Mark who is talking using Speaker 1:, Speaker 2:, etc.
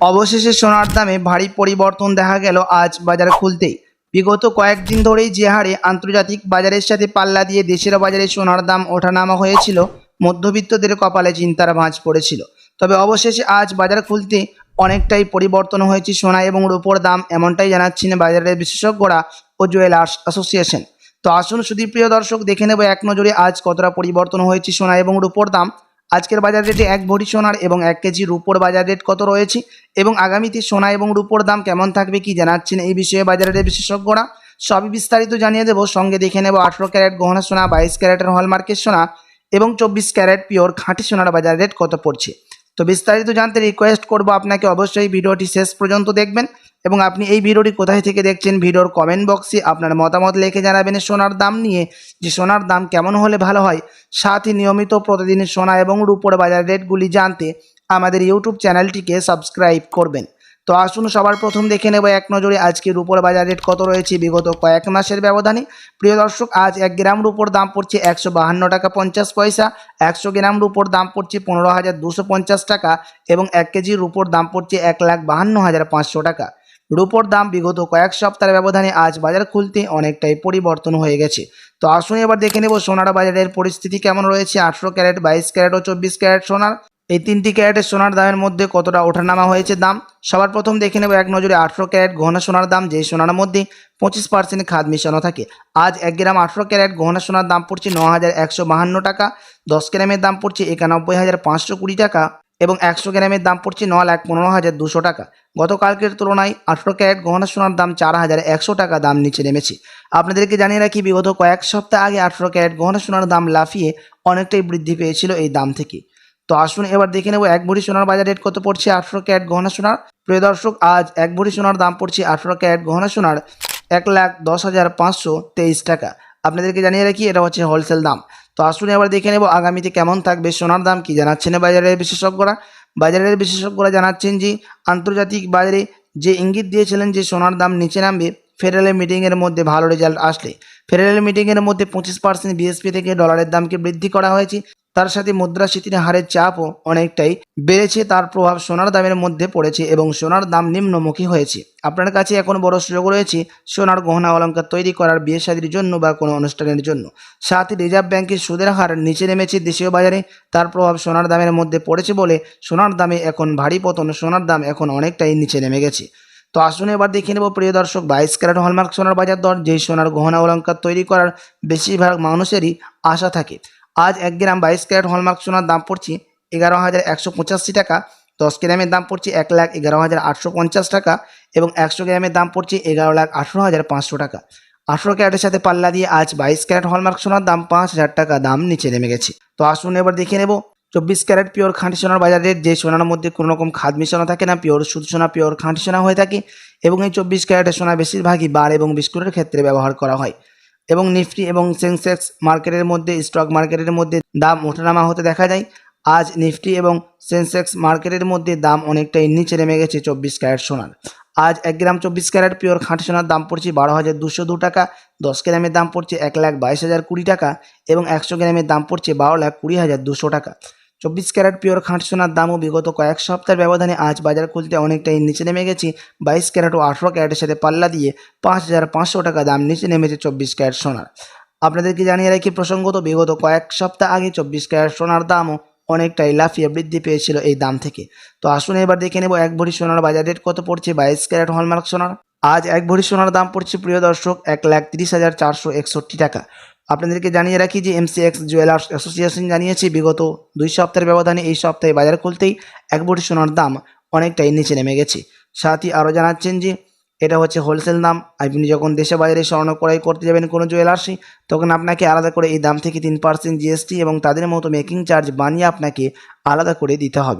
Speaker 1: অবশেষে সোনার দামে ভারী পরিবর্তন দেখা গেল আজ বাজার খুলতেই। বিগত কয়েকদিন ধরেই যে হারে আন্তর্জাতিক বাজারের সাথে পাল্লা দিয়ে দেশের বাজারে সোনার দাম ওঠানামা হয়েছিল, মধ্যবিত্তদের কপালে চিন্তার ভাঁজ পড়েছিল। তবে অবশেষে আজ বাজার খুলতে অনেকটাই পরিবর্তন হয়েছে সোনা এবং রূপোর দাম এমনটাই জানাচ্ছেন বাজারের বিশেষজ্ঞরা ও জুয়েলার্স অ্যাসোসিয়েশন। তো আসুন সুদীপ্রিয় দর্শক, দেখে নেব এক নজরে আজ কতটা পরিবর্তন হয়েছে সোনা এবং রূপোর দাম। আজকের বাজার রেটে এক ভরি সোনার এবং এক কেজি রুপোর বাজার রেট কত রয়েছে? এবং আগামীতে সোনা এবং রুপোর দাম কেমন থাকবে কি জানাচ্ছেন এই বিষয়ে বাজারের বিশেষজ্ঞরা। সবই বিস্তারিত জানিয়ে দেবো। সঙ্গে দেখে নেব আঠেরো ক্যারেট গহনা সোনা, বাইশ ক্যারেটের হলমার্কের সোনা এবং চব্বিশ ক্যারেট পিওর খাঁটি সোনার বাজার রেট কত পড়ছে। তো বিস্তারিত জানতে রিকোয়েস্ট করব আপনাকে অবশ্যই ভিডিওটি শেষ পর্যন্ত দেখবেন এবং আপনি এই ভিডিওটি কোথায় থেকে দেখছেন ভিডিওর কমেন্ট বক্সে আপনার মতামত লিখে জানাবেন সোনার দাম নিয়ে। যে সোনার দাম কেমন হলে ভালো হয়, সাথে নিয়মিত প্রতিদিন সোনা এবং রূপোর বাজার রেটগুলি জানতে আমাদের ইউটিউব চ্যানেলটিকে সাবস্ক্রাইব করবেন। তো আসুন সবার প্রথম দেখে নেব এক নজরে আজকে রুপোর বাজার রেট কত রয়েছে, বিগত কয়েক মাসের ব্যবধানে। প্রিয় দর্শক, আজ এক গ্রাম রুপোর দাম পড়ছে একশো বাহান্ন টাকা পঞ্চাশ পয়সা, একশো গ্রাম রুপোর দাম পড়ছে পনেরো হাজার দুশো পঞ্চাশ টাকা এবং এক কেজি রুপোর দাম পড়ছে এক লাখ বাহান্ন হাজার পাঁচশো টাকা। রুপোর দাম বিগত কয়েক সপ্তাহের ব্যবধানে আজ বাজার খুলতে অনেকটাই পরিবর্তন হয়ে গেছে। তো আসুন এবার দেখে নেব সোনার বাজারের পরিস্থিতি কেমন রয়েছে, আঠেরো ক্যারেট, বাইশ ক্যারেট ও চব্বিশ ক্যারেট সোনার। এই তিনটি ক্যারেটের সোনার দামের মধ্যে কতটা ওঠানামা হয়েছে দাম? সবার প্রথম দেখে নেব এক নজরে আঠেরো ক্যারেট গহনা সোনার দাম যে সোনার মধ্যে পঁচিশ পার্সেন্ট খাদ মিশানো থাকে। আজ এক গ্রাম আঠেরো ক্যারেট গহনা সোনার দাম পড়ছে ন হাজার একশো বাহান্ন টাকা, দশ গ্রামের দাম পড়ছে একানব্বই হাজার পাঁচশো কুড়ি টাকা এবং একশো গ্রামের দাম পড়ছে ন লাখ পনেরো হাজার দুশো টাকা। গতকালকের তুলনায় আঠেরো ক্যারেট গহনা সোনার দাম চার হাজার একশো টাকা দাম নিচে নেমেছে। আপনাদেরকে জানিয়ে রাখি, বিগত কয়েক সপ্তাহ আগে আঠেরো ক্যারেট গহনা সোনার দাম লাফিয়ে অনেকটাই বৃদ্ধি পেয়েছিল এই দাম থেকে। তো আসুন এবার দেখে নেব এক ভরি সোনার বাজার রেট কত পড়ছে আঠেরো ক্যারেট গহনা সোনার। প্রিয় দর্শক, আজ এক ভরি সোনার দাম পড়ছে আঠেরো ক্যারেট গহনা সোনার এক লাখ দশ হাজার পাঁচশো তেইশ টাকা। আপনাদেরকে জানিয়ে রাখি, এটা হচ্ছে হোলসেল দাম। তো আসুন এবার দেখে নেব আগামীতে কেমন থাকবে সোনার দাম, কি জানাচ্ছেন বাজারের বিশেষজ্ঞরা? বাজারের বিশেষজ্ঞরা জানাচ্ছেন যে, আন্তর্জাতিক বাজারে যে ইঙ্গিত দিয়েছিলেন যে সোনার দাম নিচে নামবে ফেডারেল মিটিংয়ের মধ্যে ভালো রেজাল্ট আসলে। ফেডারেল মিটিংয়ের মধ্যে পঁচিশ পার্সেন্ট বিএসপি থেকে ডলারের দামকে বৃদ্ধি করা হয়েছে। তার সাথে মুদ্রাস্ফীতির হারের চাপও অনেকটাই বেড়েছে। তার প্রভাব সোনার দামের মধ্যে পড়েছে এবং সোনার দাম নিম্নমুখী হয়েছে। আপনার কাছে এখন বড় সুযোগ রয়েছে, সোনার গহনা অলঙ্কার তৈরি করার বিয়ে শাদির জন্য বা কোনো অনুষ্ঠানের জন্য। সাথে রিজার্ভ ব্যাংকের সুদের হার নিচে নেমেছে দেশীয় বাজারে। তার প্রভাব সোনার দামের মধ্যে পড়েছে বলে সোনার দামে এখন ভারী পতন, সোনার দাম এখন অনেকটাই নিচে নেমে গেছে। তো আসুন এবার দেখে নেব, প্রিয় দর্শক, বাইশ ক্যারেট হলমার্ক সোনার বাজার দর, যেই সোনার গহনা অলঙ্কার তৈরি করার বেশিরভাগ মানুষেরই আশা থাকে। আজ এক গ্রাম বাইশ ক্যারেট হলমার্ক সোনার দাম পড়ছে এগারো হাজার একশো পঁচাশি টাকা, দশ গ্রামের দাম পড়ছে এক লাখ এগারো হাজার আটশো পঞ্চাশ টাকা এবং একশো গ্রামের দাম পড়ছে এগারো লাখ আঠেরো হাজার পাঁচশো টাকা। আঠেরো ক্যারেটের সাথে পাল্লা দিয়ে আজ বাইশ ক্যারেট হলমার্ক সোনার দাম পাঁচ হাজার টাকা দাম নিচে নেমে গেছে। তো আসুন এবার দেখে নেব, চব্বিশ ক্যারেট পিওর খাঁটি সোনার বাজার যে সোনার মধ্যে কোনো রকম খাদ মিশানো থাকে না, পিওর শুধু সোনা, পিওর খাঁটি সোনা হয়ে থাকে এবং এই চব্বিশ ক্যারেটের সোনা বেশিরভাগই বার এবং বিস্কুটের ক্ষেত্রে ব্যবহার করা হয়। এবং নিফটি এবং সেন্সেক্স মার্কেটের মধ্যে, স্টক মার্কেটের মধ্যে দাম ওঠানামা হতে দেখা যায়। আজ নিফটি এবং সেন্সেক্স মার্কেটের মধ্যে দাম অনেকটাই নিচে নেমে গেছে চব্বিশ ক্যারেট সোনার। আজ এক গ্রাম চব্বিশ ক্যারেট পিওর খাঁটি সোনার দাম পড়ছে বারো হাজার দুশো দু টাকা, দশ গ্রামের দাম পড়ছে এক লাখ বাইশ হাজার কুড়ি টাকা এবং একশো গ্রামের দাম পড়ছে বারো লাখ কুড়ি হাজার দুশো টাকা। চব্বিশ ক্যারেট পিওর খাঁটি সোনার দামও বিগত কয়েক সপ্তাহের ব্যবধানে আজ বাজার খুলতে অনেকটাই নিচে নেমে গেছে। বাইশ ক্যারেট ও আঠেরো ক্যারেটের সাথে পাল্লা দিয়ে পাঁচ হাজার পাঁচশো টাকা দাম নিচে নেমেছে চব্বিশ ক্যারেট সোনার। আপনাদেরকে জানিয়ে রাখি প্রসঙ্গত বিগত কয়েক সপ্তাহ আগে চব্বিশ ক্যারেট সোনার দামও অনেকটাই লাফিয়ে বৃদ্ধি পেয়েছিল এই দাম থেকে। তো আসুন এবার দেখে নেব এক ভরি সোনার বাজার রেট কত পড়ছে বাইশ ক্যারেট হলমার্ক সোনার। আজ এক ভরি সোনার দাম পড়ছে প্রিয় দর্শক এক লাখ তিরিশ হাজার চারশো একষট্টি টাকা। আপনাদেরকে জানিয়ে রাখি যে এমসিএক্স জুয়েলার্স অ্যাসোসিয়েশন জানিয়েছে, বিগত দুই সপ্তাহের ব্যবধানে এই সপ্তাহে বাজার খুলতেই এক ভরি সোনার দাম অনেকটাই নিচে নেমে গেছে। সাথে আরও জানাচ্ছেন যে, এটা হচ্ছে হোলসেল দাম। আপনি যখন দেশে বাইরে স্বর্ণ ক্রয় করতে যাবেন কোনো জুয়েলার্সে তখন আপনাকে আলাদা করে এই দাম থেকে তিন পার্সেন্ট জিএসটি এবং তাদের মতো মেকিং চার্জ বানিয়ে আপনাকে আলাদা করে দিতে হবে।